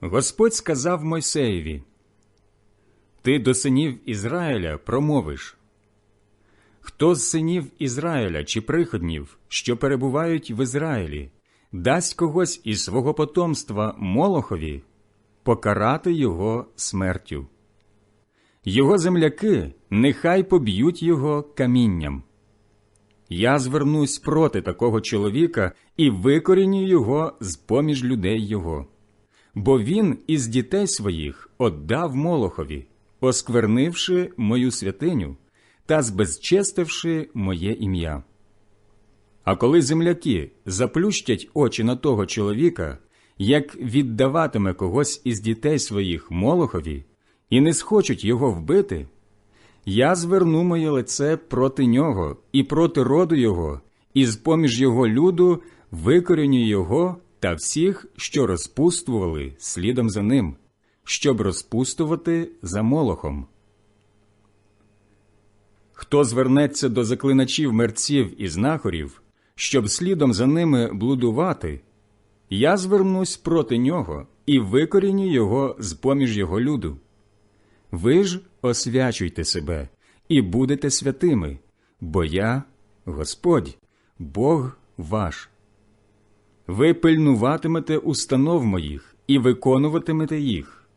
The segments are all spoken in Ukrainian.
Господь сказав Мойсеєві, Ти до синів Ізраїля промовиш. Хто з синів Ізраїля чи приходнів, що перебувають в Ізраїлі, дасть когось із свого потомства Молохові, покарати його смертю. Його земляки нехай поб'ють його камінням. Я звернусь проти такого чоловіка і викоріню його з поміж людей його. Бо він із дітей своїх отдав Молохові, осквернивши мою святиню та збезчестивши моє ім'я. А коли земляки заплющать очі на того чоловіка, як віддаватиме когось із дітей своїх Молохові, і не схочуть його вбити, я зверну моє лице проти нього і проти роду його, і з поміж його люду викоріню його та всіх, що розпустували слідом за ним, щоб розпустувати за молохом. Хто звернеться до заклиначів мерців і знахорів, щоб слідом за ними блудувати, я звернусь проти нього і викоріню його з поміж його люду. Ви ж освячуйте себе і будете святими, бо я Господь, Бог ваш. Ви пильнуватимете установ моїх і виконуватимете їх.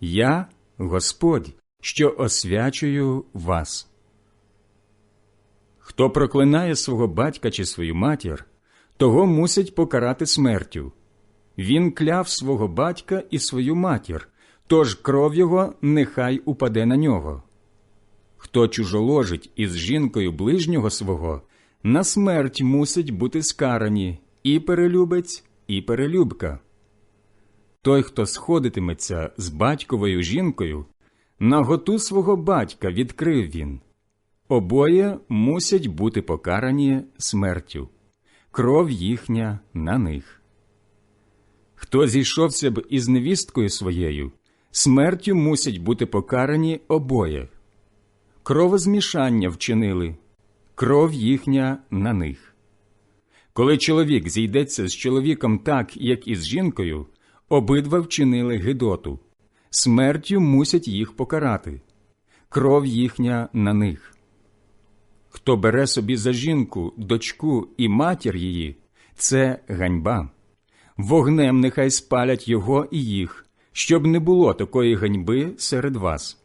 Я Господь, що освячую вас. Хто проклинає свого батька чи свою матір, того мусять покарати смертю. Він кляв свого батька і свою матір, тож кров його нехай упаде на нього. Хто чужоложить із жінкою ближнього свого, на смерть мусить бути скарані і перелюбець, і перелюбка. Той, хто сходитиметься з батьковою жінкою, наготу свого батька відкрив він. Обоє мусять бути покарані смертю, кров їхня на них. Хто зійшовся б із невісткою своєю, смертю мусять бути покарані обоє. Кровозмішання вчинили, кров їхня на них. Коли чоловік зійдеться з чоловіком так, як і з жінкою, обидва вчинили гидоту, смертю мусять їх покарати, кров їхня на них. Хто бере собі за жінку, дочку і матір її, це ганьба. Вогнем нехай спалять його і їх, щоб не було такої ганьби серед вас.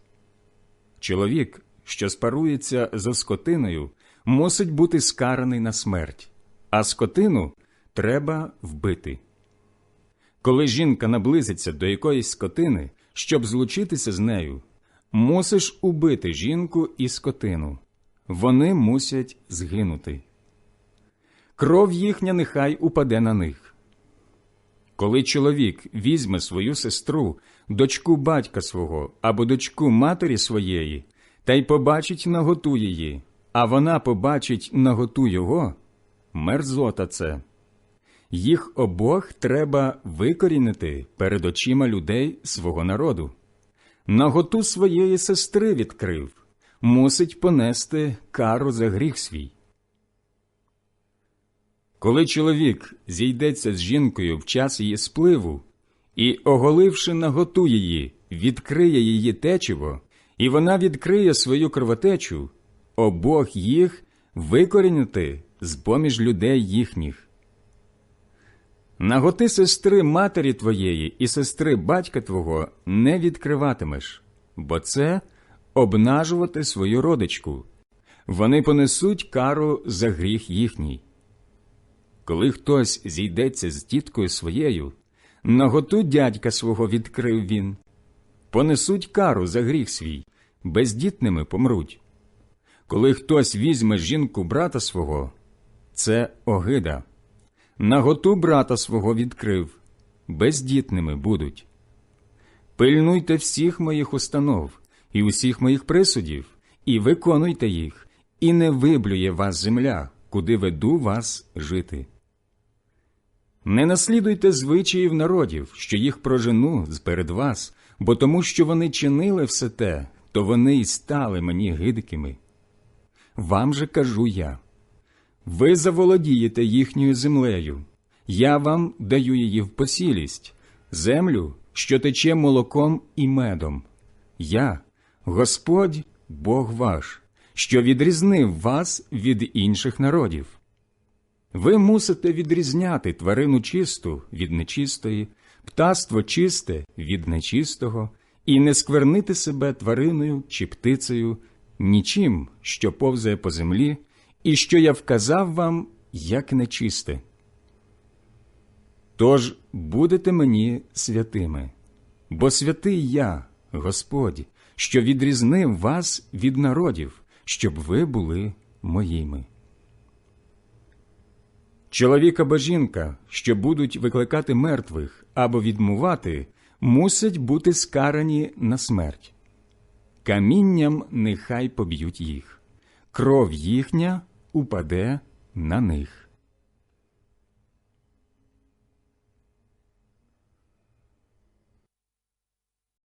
Чоловік, що спарується за скотиною, мусить бути скараний на смерть, а скотину треба вбити. Коли жінка наблизиться до якоїсь скотини, щоб злучитися з нею, мусиш убити жінку і скотину. Вони мусять згинути. Кров їхня нехай упаде на них. Коли чоловік візьме свою сестру, дочку батька свого або дочку матері своєї, та й побачить наготу її, а вона побачить наготу його, мерзота це. Їх обох треба викорінити перед очима людей свого народу. Наготу своєї сестри відкрив, мусить понести кару за гріх свій. Коли чоловік зійдеться з жінкою в час її спливу і, оголивши наготу її, відкриє її течиво, і вона відкриє свою кровотечу, обох їх викорінити з поміж людей їхніх. Наготи сестри матері твоєї і сестри батька твого не відкриватимеш, бо це обнажувати свою родичку. Вони понесуть кару за гріх їхній. Коли хтось зійдеться з тіткою своєю, наготу дядька свого відкрив він, понесуть кару за гріх свій, бездітними помруть. Коли хтось візьме жінку брата свого, це огида. Наготу брата свого відкрив, бездітними будуть. Пильнуйте всіх моїх установ і усіх моїх присудів, і виконуйте їх, і не виблює вас земля, куди веду вас жити. Не наслідуйте звичаїв народів, що їх прожену перед вас, бо тому, що вони чинили все те, то вони й стали мені гидкими. Вам же кажу я ви заволодієте їхньою землею, я вам даю її в посілість, землю, що тече молоком і медом. Я, Господь, Бог ваш, що відрізнив вас від інших народів. Ви мусите відрізняти тварину чисту від нечистої, птаство чисте від нечистого, і не сквернити себе твариною чи птицею, нічим, що повзає по землі, і що я вказав вам, як нечисте. Тож будете мені святими, бо святий я, Господь, що відрізнив вас від народів, щоб ви були моїми. Чоловік або жінка, що будуть викликати мертвих або відмувати, мусять бути скарані на смерть. Камінням нехай поб'ють їх, кров їхня упаде на них.